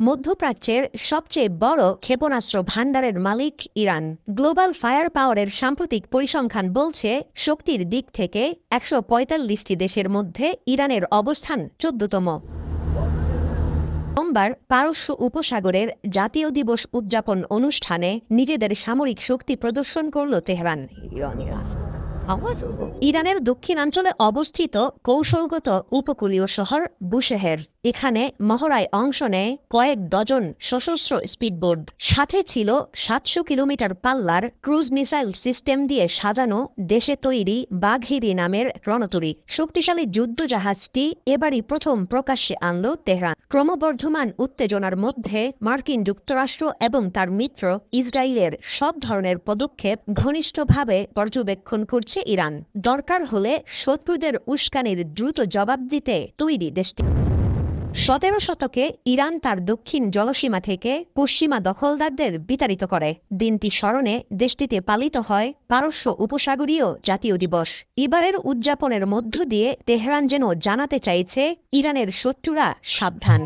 মধ্যপ্রাচ্যের সবচেয়ে বড় ক্ষেপণাস্ত্র ভাণ্ডারের মালিক ইরান। গ্লোবাল ফায়ার পাওয়ারের সাম্প্রতিক পরিসংখ্যান বলছে, শক্তির দিক থেকে একশো পঁয়তাল্লিশটি দেশের মধ্যে ইরানের অবস্থান চোদ্দতম। সোমবার পারস্য উপসাগরের জাতীয় দিবস উদযাপন অনুষ্ঠানে নিজেদের সামরিক শক্তি প্রদর্শন করল তেহরান। ইরানের দক্ষিণাঞ্চলে অবস্থিত কৌশলগত উপকূলীয় শহর বুশেহের। এখানে মহড়ায় অংশ নেয় কয়েক ডজন সশস্ত্র স্পিডবোট। সাথে ছিল সাতশো কিলোমিটার পাল্লার ক্রুজ মিসাইল সিস্টেম দিয়ে সাজানো দেশে তৈরি বাঘিরি নামের রণতরী। শক্তিশালী যুদ্ধজাহাজটি এবারই প্রথম প্রকাশ্যে আনল তেহরান। ক্রমবর্ধমান উত্তেজনার মধ্যে মার্কিন যুক্তরাষ্ট্র এবং তার মিত্র ইসরায়েলের সব ধরনের পদক্ষেপ ঘনিষ্ঠভাবে পর্যবেক্ষণ করছে ইরান। দরকার হলে শত্রুদের উস্কানির দ্রুত জবাব দিতে তৈরি দেশটি। সতেরো শতকে ইরান তার দক্ষিণ জলসীমা থেকে পশ্চিমা দখলদারদের বিতাড়িত করে। দিনটি স্মরণে দেশটিতে পালিত হয় পারস্য উপসাগরীয় জাতীয় দিবস। এবারের উদযাপনের মধ্য দিয়ে তেহরান যেন জানাতে চাইছে ইরানের শত্রুরা সাবধান।